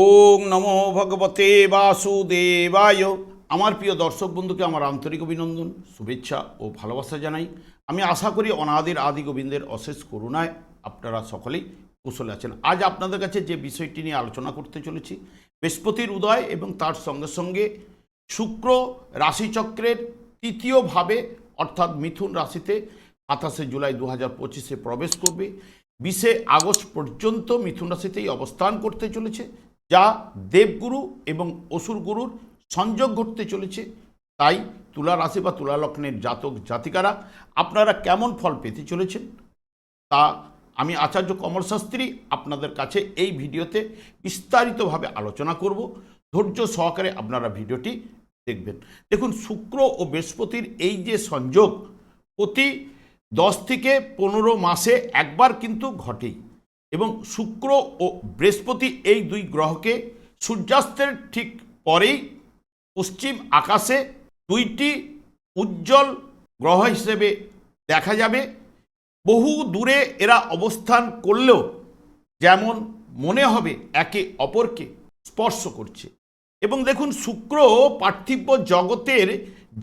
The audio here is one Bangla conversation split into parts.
ওং নমো ভগবতে বাসুদেবায়। আমার প্রিয় দর্শক বন্ধুকে আমার আন্তরিক অভিনন্দন, শুভেচ্ছা ও ভালোবাসা জানাই। আমি আশা করি অনাদির আদি গোবিন্দের অশেষ করুণায় আপনারা সকলেই কুশলে আছেন। আজ আপনাদের কাছে যে বিষয়টি নিয়ে আলোচনা করতে চলেছি, বৃহস্পতির উদয় এবং তার সঙ্গে সঙ্গে শুক্র রাশিচক্রের তৃতীয়ভাবে অর্থাৎ মিথুন রাশিতে সাতাশে জুলাই দু হাজার প্রবেশ করবে। বিশে আগস্ট পর্যন্ত মিথুন রাশিতেই অবস্থান করতে চলেছে। যা দেবগুরু এবং অসুরগুরুর সংযোগ ঘটতে চলেছে। তাই তুলা রাশি বা তুলা লগ্নের জাতক জাতিকারা আপনারা কেমন ফল পেতে চলেছেন? তা আমি আচার্য কমল শাস্ত্রী আপনাদের কাছে এই ভিডিওতে বিস্তারিতভাবে আলোচনা করব। ধৈর্য সহকারে আপনারা ভিডিওটি দেখবেন। দেখুন, শুক্র ও বৃহস্পতির এই যে সংযোগ, প্রতি দশ থেকে পনেরো মাসে একবার কিন্তু ঘটেই। এবং শুক্র ও বৃহস্পতি এই দুই গ্রহকে সূর্যাস্তের ঠিক পরেই পশ্চিম আকাশে দুইটি উজ্জ্বল গ্রহ হিসেবে দেখা যাবে। বহু দূরে এরা অবস্থান করলেও যেমন মনে হবে একে অপরকে স্পর্শ করছে। এবং দেখুন, শুক্র পার্থিব জগতের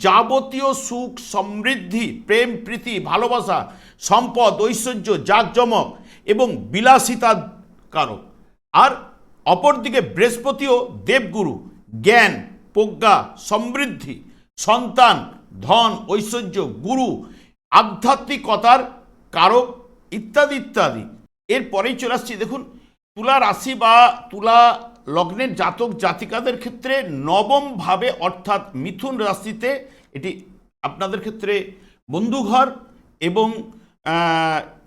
যাবতীয় সুখ, সমৃদ্ধি, প্রেম, প্রীতি, ভালোবাসা, সম্পদ, ঐশ্বর্য, জাঁকজমক এবং বিলাসিতা কারক। আর অপরদিকে বৃহস্পতিও দেবগুরু, জ্ঞান, প্রজ্ঞা, সমৃদ্ধি, সন্তান, ধন, ঐশ্বর্য, গুরু, আধ্যাত্মিকতার কারক ইত্যাদি ইত্যাদি। এরপরেই চলে আসছি, দেখুন, তুলা রাশি বা তুলা লগ্নের জাতক জাতিকাদের ক্ষেত্রে নবমভাবে অর্থাৎ মিথুন রাশিতে এটি আপনাদের ক্ষেত্রে বন্ধুঘর এবং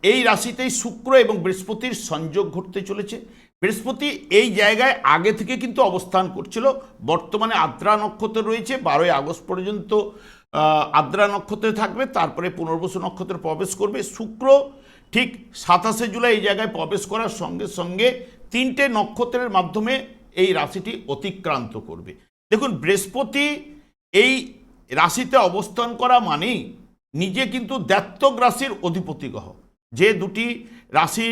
এই রাশিতেই শুক্র এবং বৃহস্পতির সংযোগ ঘটতে চলেছে। বৃহস্পতি এই জায়গায় আগে থেকে কিন্তু অবস্থান করছিল। বর্তমানে আদ্রা নক্ষত্র রয়েছে, বারোই আগস্ট পর্যন্ত আদ্রা নক্ষত্রে থাকবে, তারপরে পুনর্বসু নক্ষত্রে প্রবেশ করবে। শুক্র ঠিক সাতাশে জুলাই এই জায়গায় প্রবেশ করার সঙ্গে সঙ্গে তিনটে নক্ষত্রের মাধ্যমে এই রাশিটি অতিক্রান্ত করবে। দেখুন, বৃহস্পতি এই রাশিতে অবস্থান করা মানেই নিজে কিন্তু দ্ব্যত্তক রাশির অধিপতি গ্রহ। যে দুটি রাশি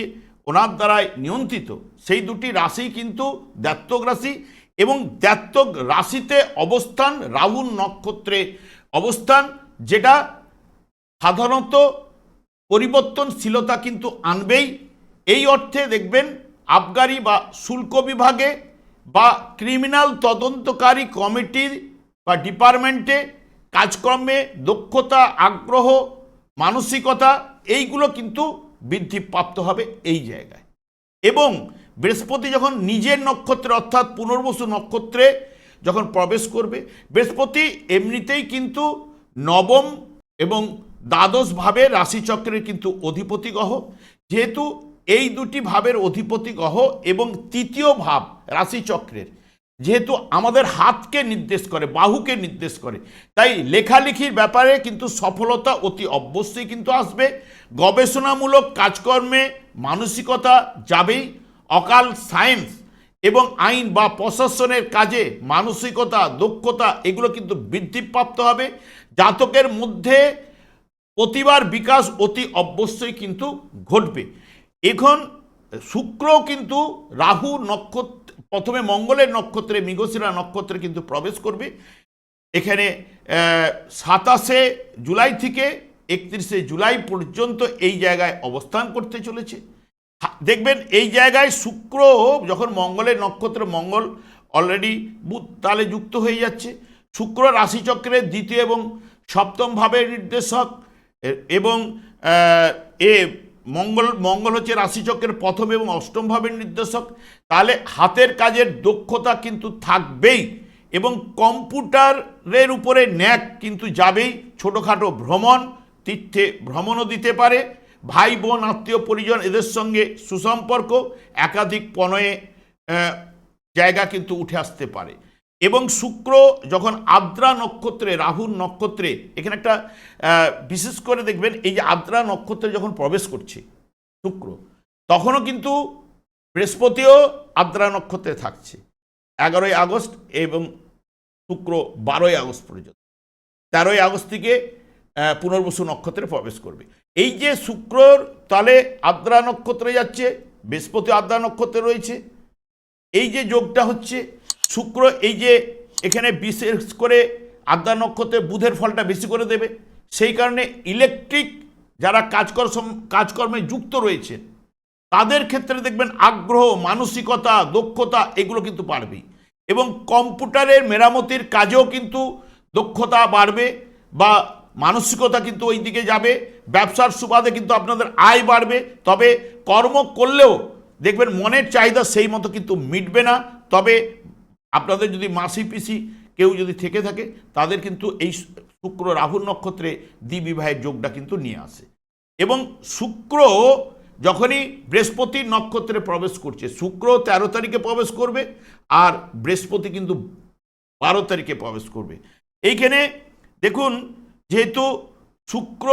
ওনার দ্বারাই নিয়ন্ত্রিত, সেই দুটি রাশি কিন্তু দ্ব্যত্তক রাশি এবং দ্ব্যত্তক রাশিতে অবস্থান রাহুল নক্ষত্রে অবস্থান, যেটা সাধারণত পরিবর্তনশীলতা কিন্তু আনবেই। এই অর্থে দেখবেন আবগারি বা শুল্ক বিভাগে বা ক্রিমিনাল তদন্তকারী কমিটির বা ডিপার্টমেন্টে কাজকর্মে দক্ষতা, আগ্রহ, মানসিকতা এইগুলো কিন্তু বৃদ্ধিপ্রাপ্ত হবে এই জায়গায়। এবং বৃহস্পতি যখন নিজের নক্ষত্রে অর্থাৎ পুনর্বসু নক্ষত্রে যখন প্রবেশ করবে, বৃহস্পতি এমনিতেই কিন্তু নবম এবং দ্বাদশ ভাবে রাশিচক্রের কিন্তু অধিপতি গ্রহ। যেহেতু এই দুটি ভাবের অধিপতি গ্রহ এবং তৃতীয় ভাব রাশিচক্রের যেহেতু আমাদের হাতকে নির্দেশ করে, বাহুকে নির্দেশ করে। তাই লেখালেখির ব্যাপারে কিন্তু সফলতা অতি অবশ্যই কিন্তু আসবে। গবেষণামূলক কাজকর্মে মানসিকতা যাবেই। অকাল সায়েন্স এবং আইন বা প্রশাসনের কাজে মানসিকতা, দক্ষতা এগুলো কিন্তু বৃদ্ধিপ্রাপ্ত হবে। জাতকের মধ্যে প্রতিবার বিকাশ অতি অবশ্যই কিন্তু ঘটবে। এখন শুক্র কিন্তু রাহু নক্ষত্র প্রথমে মঙ্গলের নক্ষত্রে, মৃগশিরা নক্ষত্রে কিন্তু প্রবেশ করবে। এখানে সাতাশে জুলাই থেকে একত্রিশে জুলাই পর্যন্ত এই জায়গায় অবস্থান করতে চলেছে। দেখবেন এই জায়গায় শুক্র যখন মঙ্গলের নক্ষত্র, মঙ্গল অলরেডি বুধ তালে যুক্ত হয়ে যাচ্ছে। শুক্র রাশিচক্রের দ্বিতীয় এবং সপ্তম ভাবের নির্দেশক এবং, এ মঙ্গল মঙ্গল হচ্ছে রাশিচক্রের প্রথম এবং অষ্টম ভাবের নির্দেশক। তাহলে হাতের কাজের দক্ষতা কিন্তু থাকবেই এবং কম্পিউটারের উপরে ন্যাক কিন্তু যাবেই। ছোটোখাটো ভ্রমণ, তীর্থে ভ্রমণও দিতে পারে। ভাই, বোন, আত্মীয়, পরিজন এদের সঙ্গে সুসম্পর্ক, একাধিক পণয়ে জায়গা কিন্তু উঠে আসতে পারে। এবং শুক্র যখন আদ্রা নক্ষত্রে, রাহুর নক্ষত্রে, এখানে একটা বিশেষ করে দেখবেন এই যে আদ্রা নক্ষত্রে যখন প্রবেশ করছে, শুক্র, তখনও কিন্তু বৃহস্পতিও আদ্রা নক্ষত্রে থাকছে। এগারোই আগস্ট এবং শুক্র বারোই আগস্ট পর্যন্ত। তেরোই আগস্ট থেকে পুনর্বসু নক্ষত্রে প্রবেশ করবে। এই যে শুক্রর তালে আদ্রা নক্ষত্রে যাচ্ছে বৃহস্পতি আদ্রা নক্ষত্রে রয়েছে, এই যে যোগটা হচ্ছে শুক্র এই যে এখানে বিশেষ করে আদ্যা নক্ষত্রে বুধের ফলটা বেশি করে দেবে, সেই কারণে ইলেকট্রিক যারা কাজকর্ম, কাজকর্মে যুক্ত রয়েছে, তাদের ক্ষেত্রে দেখবেন আগ্রহ, মানসিকতা, দক্ষতা এগুলো কিন্তু বাড়বেই। এবং কম্পিউটারের মেরামতির কাজেও কিন্তু দক্ষতা বাড়বে বা মানসিকতা কিন্তু ওই দিকে যাবে, ব্যবসার সুবাদে কিন্তু আপনাদের আয় বাড়বে। তবে কর্ম করলেও দেখবেন মনের চাহিদা সেই মতো কিন্তু মিটবে না। তবে আপনাদের যদি মাসি পিসি কেউ যদি থেকে থাকে, তাদের কিন্তু এই শুক্র রাহুর নক্ষত্রে দ্বিবিবাহের যোগটা কিন্তু নিয়ে আসে। এবং শুক্র যখনই বৃহস্পতির নক্ষত্রে প্রবেশ করছে, শুক্র তেরো তারিখে প্রবেশ করবে আর বৃহস্পতি কিন্তু বারো তারিখে প্রবেশ করবে। এইখানে দেখুন, যেহেতু শুক্র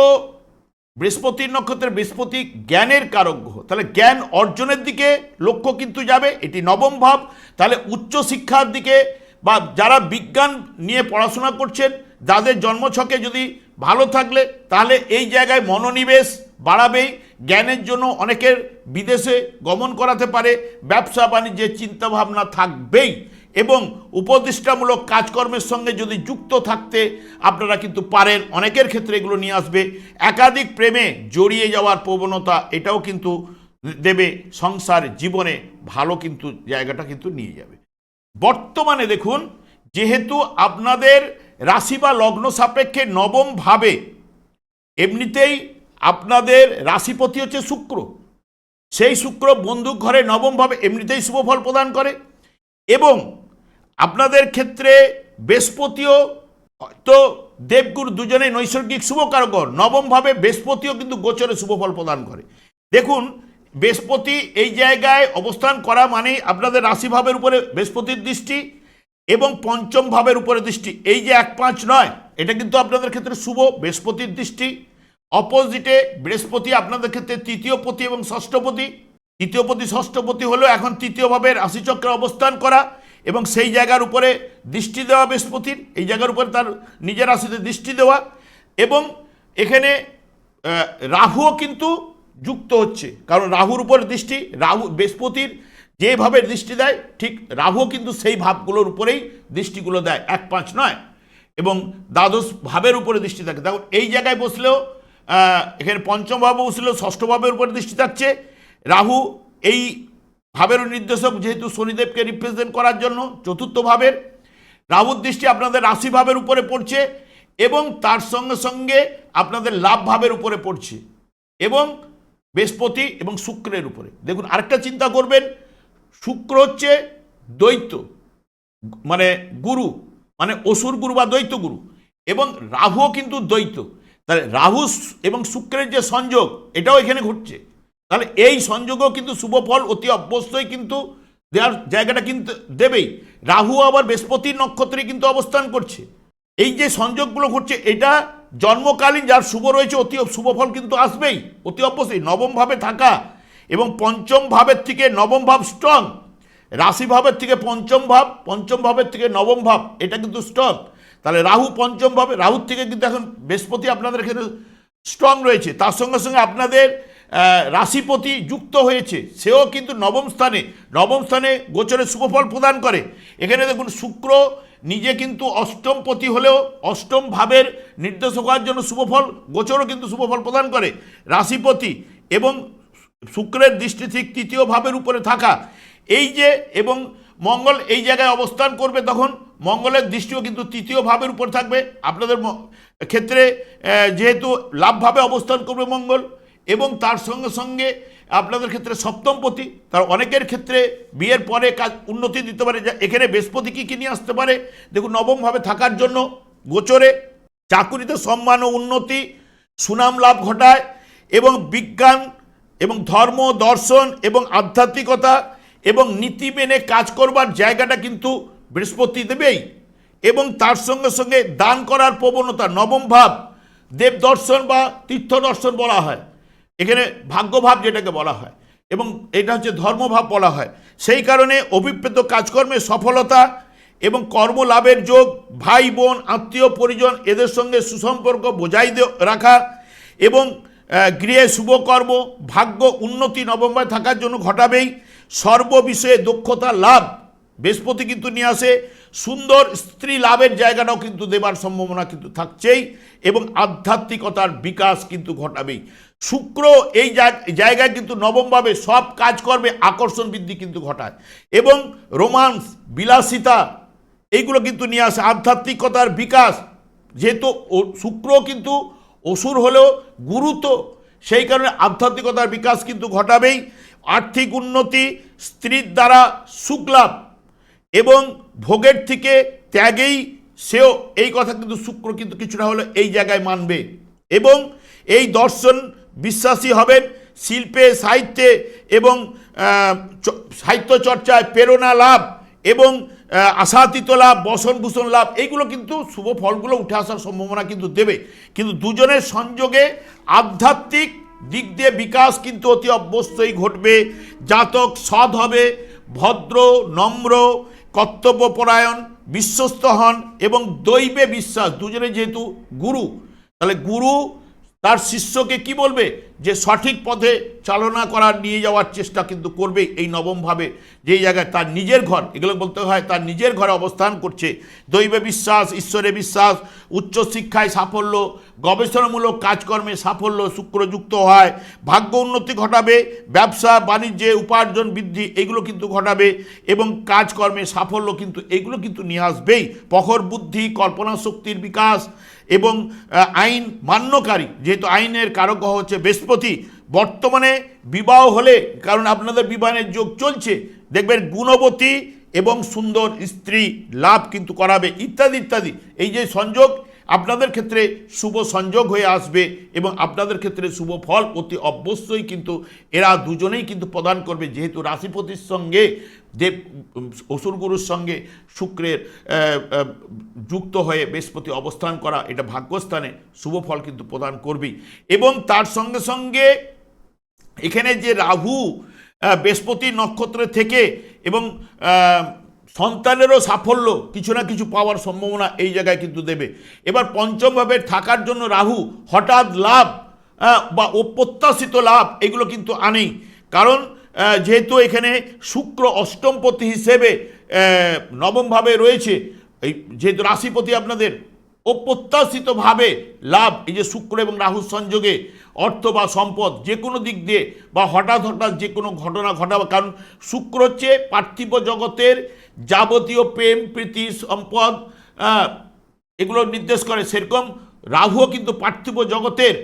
বৃহস্পতির নক্ষত্রে বৃহস্পতি জ্ঞানের কারক গ্রহ। তাহলে জ্ঞান অর্জনের দিকে লক্ষ্য কিন্তু যাবে, এটি নবম ভাব। তাহলে উচ্চ শিক্ষার দিকে বা যারা বিজ্ঞান নিয়ে পড়াশোনা করছেন, যাদের জন্মছকে যদি ভালো থাকলে, তাহলে এই জায়গায় মনোনিবেশ বাড়াবেই। জ্ঞানের জন্য অনেকের বিদেশে গমন করাতে পারে ব্যবসা বাণিজ্যের চিন্তাভাবনা থাকবেই। এবং উপদেষ্টামূলক কাজকর্মের সঙ্গে যদি যুক্ত থাকতে আপনারা কিন্তু পারেন। অনেকের ক্ষেত্রে এগুলো নিয়ে আসবে। একাধিক প্রেমে জড়িয়ে যাওয়ার প্রবণতা এটাও কিন্তু দেবে। সংসার জীবনে ভালো কিন্তু জায়গাটা কিন্তু নিয়ে যাবে। বর্তমানে দেখুন, যেহেতু আপনাদের রাশি বা লগ্ন সাপেক্ষে নবম ভাবে, এমনিতেই আপনাদের রাশিপতি হচ্ছে শুক্র। সেই শুক্র বন্দুক ঘরে নবমভাবে এমনিতেই শুভ ফল প্রদান করে এবং আপনাদের ক্ষেত্রে বৃহস্পতিও তো দেবগুরু দুজনেই নৈসর্গিক শুভকারকর নবমভাবে বৃহস্পতিও কিন্তু গোচরে শুভফল প্রদান করে। দেখুন, বৃহস্পতি এই জায়গায় অবস্থান করা মানে আপনাদের রাশিভাবের উপরে বৃহস্পতির দৃষ্টি এবং পঞ্চম ভাবের উপরে দৃষ্টি। এই যে এক পাঁচ নয়, এটা কিন্তু আপনাদের ক্ষেত্রে শুভ বৃহস্পতির দৃষ্টি। অপোজিটে বৃহস্পতি আপনাদের ক্ষেত্রে তৃতীয় পতি এবং ষষ্ঠপতি তৃতীয় পতি ষষ্ঠপতি হলো এখন তৃতীয়ভাবে রাশিচক্রে অবস্থান করা। এবং সেই জায়গার উপরে দৃষ্টি দেওয়া বৃহস্পতির, এই জায়গার উপরে তার নিজের রাশিতে দৃষ্টি দেওয়া এবং এখানে রাহুও কিন্তু যুক্ত হচ্ছে। কারণ রাহুর উপর দৃষ্টি, রাহু, বৃহস্পতির যেভাবে দৃষ্টি দেয়, ঠিক রাহুও কিন্তু সেই ভাবগুলোর উপরেই দৃষ্টিগুলো দেয়, এক পাঁচ নয়। এবং দ্বাদশ ভাবের উপরে দৃষ্টি থাকে। দেখুন এই জায়গায় বসলেও এখানে পঞ্চম ভাবে বসলেও ষষ্ঠ ভাবের উপরে দৃষ্টি থাকছে। রাহু এই ভাবের নির্দেশক যেহেতু শনিদেবকে রিপ্রেজেন্ট করার জন্য, চতুর্থ ভাবের। রাহুর দৃষ্টি আপনাদের রাশি ভাবের উপরে পড়ছে এবং তার সঙ্গে সঙ্গে আপনাদের লাভ ভাবের উপরে পড়ছে এবং বৃহস্পতি এবং শুক্রের উপরে। দেখুন, আরেকটা চিন্তা করবেন, শুক্র হচ্ছে দ্বৈত মানে গুরু মানে অসুর গুরু বা দ্বৈত গুরু এবং রাহুও কিন্তু দ্বৈত। তাহলে রাহু এবং শুক্রের যে সংযোগ, এটাও এখানে ঘটছে। তাহলে এই সংযোগও কিন্তু শুভ ফল, অতি অবশ্যই কিন্তু দেওয়ার জায়গাটা কিন্তু দেবেই। রাহু আবার বৃহস্পতির নক্ষত্রে কিন্তু অবস্থান করছে। এই যে সংযোগগুলো ঘটছে, এটা জন্মকালীন যার শুভ রয়েছে, অতি শুভ ফল কিন্তু আসবেই, অতি অবশ্যই। নবমভাবে থাকা এবং পঞ্চম ভাবের থেকে নবম ভাব স্ট্রং রাশি ভাবের থেকে পঞ্চম ভাব, পঞ্চম ভাবের থেকে নবম ভাব, এটা কিন্তু স্ট্রং তাহলে রাহু পঞ্চম ভাবে, রাহুর থেকে কিন্তু এখন বৃহস্পতি আপনাদের এখানে স্ট্রং রয়েছে। তার সঙ্গে সঙ্গে আপনাদের রাশিপতি যুক্ত হয়েছে। সেও কিন্তু নবম স্থানে। নবম স্থানে গোচরে শুভফল প্রদান করে। এখানে দেখুন, শুক্র নিজে কিন্তু অষ্টম পতি হলেও অষ্টম ভাবের নির্দেশক হওয়ার জন্য শুভফল গোচরও কিন্তু শুভফল প্রদান করে। রাশিপতি এবং শুক্রের দৃষ্টি ঠিক তৃতীয় ভাবের উপরে থাকা। এই যে এবং মঙ্গল এই জায়গায় অবস্থান করবে তখন মঙ্গলের দৃষ্টিও কিন্তু তৃতীয় ভাবের উপর থাকবে। আপনাদের ক্ষেত্রে যেহেতু লাভভাবে অবস্থান করবে মঙ্গল এবং তার সঙ্গে সঙ্গে আপনাদের ক্ষেত্রে সপ্তমপতি তার অনেকের ক্ষেত্রে বিয়ের পরে কাজ উন্নতি দিতে পারে। এখানে বৃহস্পতি কী কী নিয়ে আসতে পারে? দেখুন, নবমভাবে থাকার জন্য গোচরে চাকুরিতে সম্মান ও উন্নতি, সুনাম লাভ ঘটায় এবং বিজ্ঞান এবং ধর্ম, দর্শন এবং আধ্যাত্মিকতা এবং নীতি মেনে কাজ করবার জায়গাটা কিন্তু বৃহস্পতি দেবেই। এবং তার সঙ্গে সঙ্গে দান করার প্রবণতা নবম ভাব দেব দর্শন বা তীর্থ দর্শন বলা হয়। এখানে ভাগ্যভাব যেটাকে বলা হয়, এবং এটা হচ্ছে ধর্মভাব বলা হয়। সেই কারণে অভিপ্রেত কাজকর্মে সফলতা এবং কর্মলাভের যোগ, ভাই, বোন, আত্মীয়, পরিজন, এদের সঙ্গে সুসম্পর্ক বজায় রাখা এবং গৃহে শুভকর্ম, ভাগ্য উন্নতি নবম্বরে থাকার জন্য ঘটাবেই। সর্ববিষয়ে দক্ষতা লাভ বৃহস্পতি কিন্তু নিয়ে আসে। সুন্দর স্ত্রী লাভের জায়গাটাও কিন্তু দেবার সম্ভাবনা কিন্তু থাকছেই এবং আধ্যাত্মিকতার বিকাশ কিন্তু ঘটাবেই। শুক্র এই জায়গায় কিন্তু নবমভাবে সব কাজকর্মে আকর্ষণ বৃদ্ধি কিন্তু ঘটায় এবং রোমান্স, বিলাসিতা এইগুলো কিন্তু নিয়ে আসে। আধ্যাত্মিকতার বিকাশ যেহেতু শুক্র কিন্তু অসুর হলেও গুরু তো, সেই কারণে আধ্যাত্মিকতার বিকাশ কিন্তু ঘটাবেই। আর্থিক উন্নতি, স্ত্রীর দ্বারা সুখ লাভ এবং ভোগের থেকে ত্যাগেই সেও এই কথা কিন্তু শুক্র কিন্তু কিছুটা হলে এই জায়গায় মানবে। এবং এই দর্শন বিশ্বাসী হবেন শিল্পে, সাহিত্যে এবং সাহিত্য চর্চায় প্রেরণা লাভ এবং আশাতীত লাভ বসনভূষণ লাভ, এইগুলো কিন্তু শুভ ফলগুলো উঠে আসার সম্ভাবনা কিন্তু দেবে। কিন্তু দুজনের সংযোগে আধ্যাত্মিক দিক দিয়ে বিকাশ কিন্তু অতি অবশ্যই ঘটবে। জাতক সৎ হবে, ভদ্র, নম্র কর্তব্যপরায়ণ বিশ্বস্ত হন এবং দৈবে বিশ্বাস দুজনে যেহেতু গুরু তাহলে গুরু তার শিষ্যকে কি বলবে? যে সঠিক পথে চালনা করার, নিয়ে যাওয়ার চেষ্টা কিন্তু করবে এই নবমভাবে। যেই জায়গায় তার নিজের ঘর, এগুলো বলতে হয় তার নিজের ঘরে অবস্থান করছে। দৈবে বিশ্বাস, ঈশ্বরে বিশ্বাস উচ্চশিক্ষায় সাফল্য, গবেষণামূলক কাজকর্মে সাফল্য শুক্রযুক্ত হয়। ভাগ্য উন্নতি ঘটাবে, ব্যবসা, বাণিজ্যে, উপার্জন বৃদ্ধি, এগুলো কিন্তু ঘটাবে এবং কাজকর্মে সাফল্য কিন্তু, এগুলো কিন্তু নিয়ে আসবেই। প্রখর বুদ্ধি, কল্পনা শক্তির বিকাশ এবং আইন মান্যকারী, যেহেতু আইনের কারক হচ্ছে বৃহস্পতি, বর্তমানে বিবাহ হলে, কারণ আপনাদের বিবাহের যোগ চলছে, দেখবেন গুণবতী এবং সুন্দর স্ত্রী লাভ কিন্তু করাবে, ইত্যাদি ইত্যাদি। এই যে সংযোগ আপনাদের ক্ষেত্রে শুভ সংযোগ হয়ে আসবে এবং আপনাদের ক্ষেত্রে শুভ ফল অতি অবশ্যই কিন্তু এরা দুজনেই কিন্তু প্রদান করবে। যেহেতু রাশিপতির সঙ্গে দেব অসুর গুরুর সঙ্গে শুক্রের যুক্ত হয়ে বৃহস্পতি অবস্থান করা, এটা ভাগ্যস্থানে শুভ ফল কিন্তু প্রদান করবেই। এবং তার সঙ্গে সঙ্গে এখানে যে রাহু বৃহস্পতি নক্ষত্রে থেকে এবং সন্তানেরও সাফল্য, কিছু না কিছু পাওয়ার সম্ভাবনা এই জায়গায় কিন্তু দেবে। এবার পঞ্চমভাবে থাকার জন্য রাহু হঠাৎ লাভ বা অপ্রত্যাশিত লাভ, এগুলো কিন্তু আনেই। কারণ যেহেতু এখানে শুক্র অষ্টমপতি হিসেবে নবমভাবে রয়েছে, এই যেহেতু রাশিপতি আপনাদের অপ্রত্যাশিতভাবে লাভ, এই যে শুক্র এবং রাহুর সংযোগে অর্থ বা সম্পদ যে কোনো দিক দিয়ে, বা হঠাৎ হঠাৎ যে কোনো ঘটনা ঘটাবে। কারণ শুক্র হচ্ছে পার্থিব জগতের যাবতীয় প্রেম, প্রীতি, সম্পদ এগুলো নির্দেশ করে। সেরকম রাহুও কিন্তু পার্থিব জগতের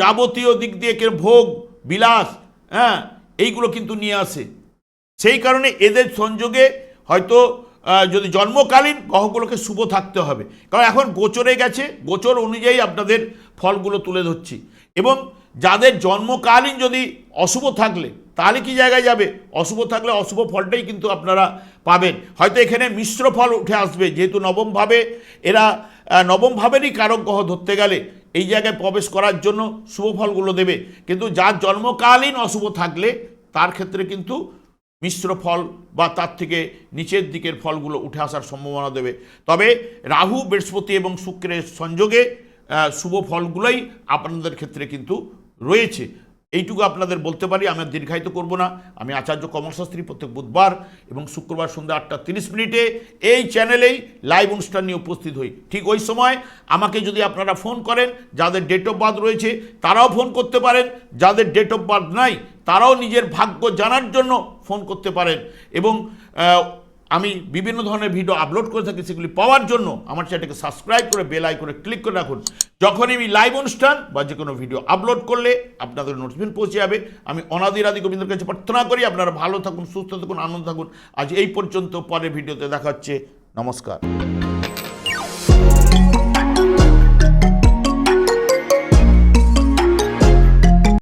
যাবতীয় দিক দিয়ে ভোগ, বিলাস হ্যাঁ এইগুলো কিন্তু নিয়ে আসে। সেই কারণে এদের সংযোগে হয়তো যদি জন্মকালীন গ্রহগুলোকে শুভ থাকতে হবে। কারণ এখন গোচরে গেছে, গোচর অনুযায়ী আপনাদের ফলগুলো তুলে ধরছি। এবং যাদের জন্মকালীন যদি অশুভ থাকলে তাহলে কি জায়গায় যাবে? অশুভ থাকলে অশুভ ফলটাই কিন্তু আপনারা পাবেন। হয়তো এখানে মিশ্র ফল উঠে আসবে, যেহেতু নবমভাবে এরা নবমভাবেরই কারক গ্রহ ধরতে গেলে এই জায়গায় প্রবেশ করার জন্য শুভ ফলগুলো দেবে। কিন্তু যার জন্মকালীন অশুভ থাকলে তার ক্ষেত্রে কিন্তু মিশ্র ফল বা তার থেকে নিচের দিকের ফলগুলো উঠে আসার সম্ভাবনা দেবে। তবে রাহু, বৃহস্পতি এবং শুক্রের সংযোগে শুভ ফলগুলোই আপনাদের ক্ষেত্রে কিন্তু রয়েছে। এইটুকু আপনাদের বলতে পারি, আমি দীর্ঘায়িত করব না। আমি আচার্য কমলশাস্ত্রী প্রত্যেক বুধবার এবং শুক্রবার সন্ধ্যা আটটা তিরিশ মিনিটে এই চ্যানেলেই লাইভ অনুষ্ঠান নিয়ে উপস্থিত হই। ঠিক ওই সময় আমাকে যদি আপনারা ফোন করেন, যাদের ডেট অফ বার্থ রয়েছে, তারাও ফোন করতে পারেন। যাদের ডেট অফ বার্থ নাই, তারাও নিজের ভাগ্য জানার জন্য ফোন করতে পারেন। এবং আমি বিভিন্ন ধরনের ভিডিও আপলোড করে থাকি সেগুলি পাওয়ার জন্য আমার চ্যানেলকে সাবস্ক্রাইব করে বেল আইকনে ক্লিক করে রাখুন। যখনই আমি লাইভ অনুষ্ঠান বা যে কোনো ভিডিও আপলোড করলে আপনাদের নোটিফিকেশন পৌঁছে যাবে। আমি অনাদির আদি গোবিন্দের কাছে প্রার্থনা করি, আপনারা ভালো থাকুন, সুস্থ থাকুন, আনন্দ থাকুন। আজ এই পর্যন্ত, পরের ভিডিওতে দেখা হচ্ছে। নমস্কার।